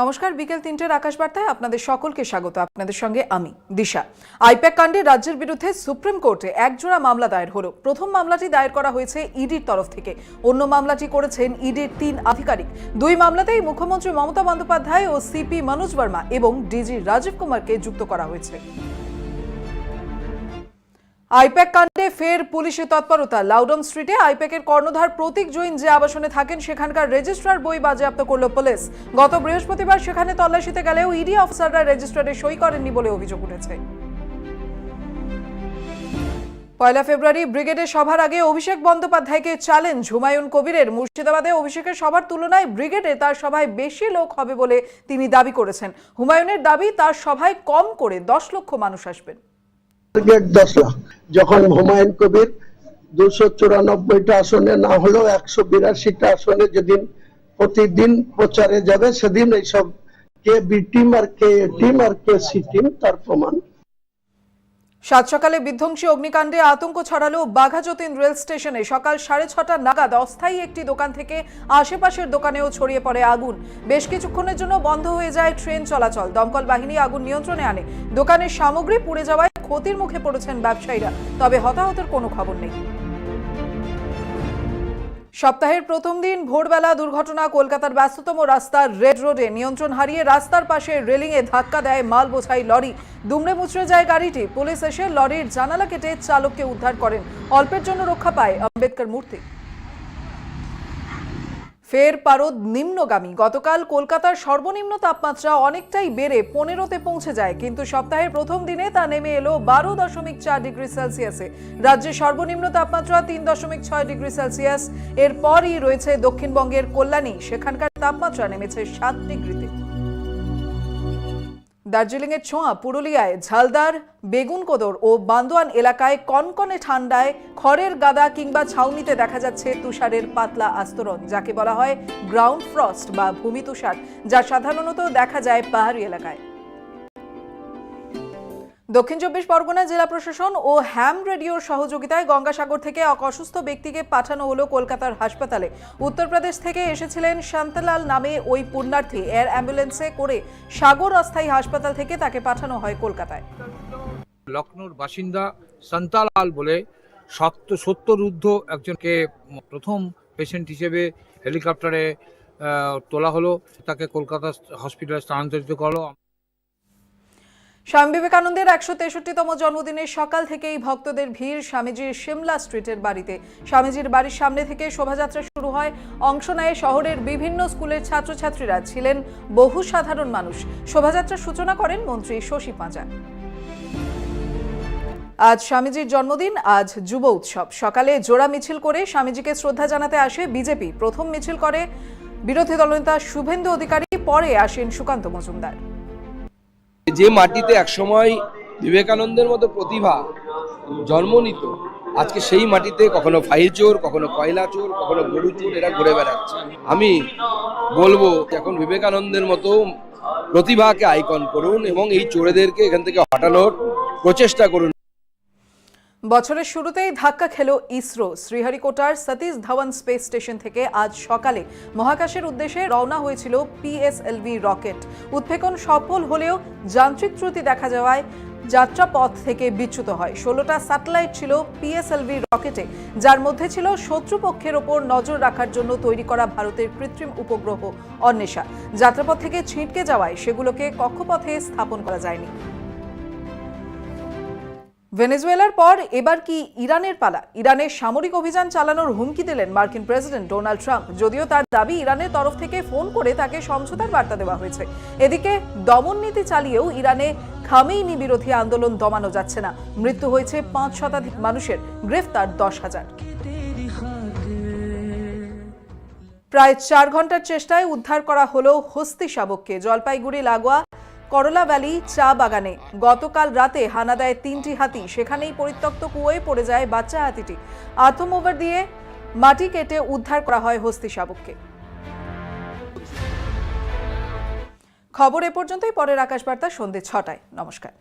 নমস্কার, বিকেল তিনটের আকাশ বার্তায় আপনাদের সকলকে স্বাগত। আপনাদের সঙ্গে আমি, দিশা। আইপ্যাক কাণ্ডে রাজ্যের বিরুদ্ধে সুপ্রিম কোর্টে একজোড়া মামলা দায়ের হলো। প্রথম মামলাটি দায়ের করা হয়েছে ইডির তরফ থেকে। অন্য মামলাটি করেছেন ইডির তিন আধিকারিক। দুই মামলাতেই মুখ্যমন্ত্রী মমতা বন্দ্যোপাধ্যায় ও সিপি মনোজ বর্মা এবং ডিজি রাজীব কুমারকে যুক্ত করা হয়েছে। আইপ্যাক পুলিশের তৎপরতা। লাউডন স্ট্রিটে আইপ্যাকের কর্ণধার প্রতীক জৈন যে আবাসনে থাকেন, সেখানকার রেজিস্ট্রার বই বাজেয়াপ্ত করল পুলিশ। গত বৃহস্পতিবার সেখানে তল্লাশিতে গেলেও ইডি অফিসাররা রেজিস্ট্রারে সই করেননি বলে অভিযোগ উঠেছে। পয়লা ফেব্রুয়ারি ব্রিগেডের সভার আগে অভিষেক বন্দ্যোপাধ্যায়কে চ্যালেঞ্জ। হুমায়ুন কবিরের মুর্শিদাবাদে অভিষেকের সভার তুলনায় ব্রিগেডে তার সভায় বেশি লোক হবে বলে তিনি দাবি করেছেন। হুমায়ুনের দাবি, তার সভায় কম করে দশ লক্ষ মানুষ আসবেন। টার্গেট দশ লাখ। যখন হুমায়ুন কবির দুশো চুরানব্বইটা আসনে না হলেও একশো বিরাশিটা আসনে যেদিন প্রতিদিন প্রচারে যাবে, সেদিন এইসব কে বি টিম আর কে টিম আর কে সি টিম তার প্রমাণ। সাত সকালে বিধ্বংসী অগ্নিকাণ্ডে আতঙ্ক ছড়ালো বাঘাযতীন রেল স্টেশনে। সকাল সাড়ে ছটা নাগাদ অস্থায়ী একটি দোকান থেকে আশেপাশের দোকানেও ছড়িয়ে পড়ে আগুন। বেশ কিছুক্ষণের জন্য বন্ধ হয়ে যায় ট্রেন চলাচল। দমকল বাহিনী আগুন নিয়ন্ত্রণে আনে। দোকানের সামগ্রী পুড়ে যাওয়ায় ক্ষতির মুখে পড়েছেন ব্যবসায়ীরা, তবে হতাহতের কোনো খবর নেই। সপ্তাহের প্রথম দিন ভোরবেলা দুর্ঘটনা, কলকাতার ব্যস্ততম রাস্তার রেড রোডে নিয়ন্ত্রণ হারিয়ে রাস্তার পাশে রেলিংয়ে ধাক্কা দেয় মাল বোঝাই লরি। দুমড়ে মুচড়ে যায় গাড়িটি। পুলিশ এসে লরির জানালা কেটে চালককে উদ্ধার করেন। অল্পের জন্য রক্ষা পায় আম্বেদকর মূর্তি। ফের পারদ নিম্নগামী। গতকাল কলকাতার সর্বনিম্ন তাপমাত্রা অনেকটাই বেড়ে পনেরোতে পৌঁছে যায়, কিন্তু সপ্তাহের প্রথম দিনে তা নেমে এলো বারো দশমিক চার ডিগ্রি সেলসিয়াসে। রাজ্যের সর্বনিম্ন তাপমাত্রা তিন দশমিক ছয় ডিগ্রি সেলসিয়াস। এরপরই রয়েছে দক্ষিণবঙ্গের কল্যাণী, সেখানকার তাপমাত্রা নেমেছে সাত ডিগ্রিতে। দার্জিলিংয়ের ছোঁয়া পুরুলিয়ায় ঝালদার, বেগুনকোদর ও বান্দোয়ান এলাকায় কনকনে ঠান্ডায় খড়ের গাদা কিংবা ছাউনিতে দেখা যাচ্ছে তুষারের পাতলা আস্তরণ, যাকে বলা হয় গ্রাউন্ড ফ্রস্ট বা ভূমি তুষার, যা সাধারণত দেখা যায় পাহাড়ি এলাকায়। দক্ষিণ চব্বিশ পরগনা জেলা প্রশাসন ও হ্যাম রেডিওর সহযোগিতায় গঙ্গাসাগর থেকে এক অসুস্থ ব্যক্তিকে পাঠানো হলো কলকাতার হাসপাতালে। উত্তরপ্রদেশ থেকে এসেছিলেন শান্তলাল নামে ওই পুণ্যার্থী। এয়ার অ্যাম্বুলেন্সে করে সাগর অস্থায়ী হাসপাতাল থেকে তাকে পাঠানো হয় কলকাতায়। লখনৌর বাসিন্দা সন্তালাল বলে সত্য সত্তরুদ্ধ একজনকে প্রথম পেশেন্ট হিসেবে হেলিকপ্টারে তোলা হলো। তাকে কলকাতা হসপিটালে স্থানান্তরিত করল। স্বামী বিবেকানন্দের একশো তেষট্টিতম জন্মদিনের সকাল থেকেই ভক্তদের ভিড় স্বামীজির সিমলা স্ট্রিটের বাড়িতে। স্বামীজির বাড়ির সামনে থেকে শোভাযাত্রা শুরু হয়। অংশ নেয় শহরের বিভিন্ন স্কুলের ছাত্রছাত্রীরা ছিলেন বহু সাধারণ মানুষ। শোভাযাত্রার সূচনা করেন মন্ত্রী শশী পাঁজা আজ স্বামীজির জন্মদিন, আজ যুব উৎসব। সকালে জোড়া মিছিল করে স্বামীজিকে শ্রদ্ধা জানাতে আসে বিজেপি। প্রথম মিছিল করে বিরোধী দলনেতা শুভেন্দু অধিকারী, পরে আসেন সুকান্ত মজুমদার। যে মাটিতে একসময় বিবেকানন্দের মতো প্রতিভা জন্ম নিত, আজকে সেই মাটিতে কখনো ফাইল চোর, কখনো কয়লা চোর, কখনো গরু চোর এরা ঘুরে বেড়াচ্ছে। আমি বলব এখন বিবেকানন্দের মতো প্রতিভাকে আইকন করুন এবং এই চোরেদেরকে এখান থেকে হটানোর প্রচেষ্টা করুন। বছরের শুরুতেই ধাক্কা খেল ইসরো। শ্রীহরিকোটার সতীশ ধাওয়ান স্পেস স্টেশন থেকে আজ সকালে মহাকাশের উদ্দেশ্যে রওনা হয়েছিল পিএসএলভি রকেট। উৎক্ষেপণ সফল হলেও যান্ত্রিক ত্রুটি দেখা যাওয়ায় যাত্রাপথ থেকে বিচ্যুত হয়। ষোলোটা স্যাটেলাইট ছিল পিএসএলভি রকেটে, যার মধ্যে ছিল শত্রুপক্ষের ওপর নজর রাখার জন্য তৈরি করা ভারতের কৃত্রিম উপগ্রহ অন্বেষা। যাত্রাপথ থেকে ছিটকে যাওয়ায় সেগুলোকে কক্ষপথে স্থাপন করা যায়নি। ভেনেজুয়েলার পর এবার কি ইরানের পালা? ইরানের সামরিক অভিযান চালানোর হুমকি দিলেন মার্কিন প্রেসিডেন্ট ডোনাল্ড ট্রাম্প। যদিও তার দাবি ইরানের তরফ থেকে ফোন করে তাকে সমঝোতার বার্তা দেওয়া হয়েছে। এদিকে দমন নীতি চালিয়েও ইরানে খামেইনি বিরোধী আন্দোলন দমানো যাচ্ছে না। মৃত্যু হয়েছে পাঁচ শতাধিক মানুষের, গ্রেফতার দশ হাজার। প্রায় চার ঘণ্টার চেষ্টায় উদ্ধার করা হলো হস্তি শাবককে। জলপাইগুড়ি, লাগোয়া করলা ভ্যালি চা বাগানে। গতকাল রাতে হানা দেয় তিনটি হাতি। সেখানেই পরিত্যক্ত কুয়োয় পড়ে যায় বাচ্চা হাতিটি। আথম ওভার দিয়ে মাটি কেটে উদ্ধার করা হয় হস্তি শাবককে। খবর এ পর্যন্তই। পরের আকাশবার্তা সন্ধ্যে ছটায়। নমস্কার।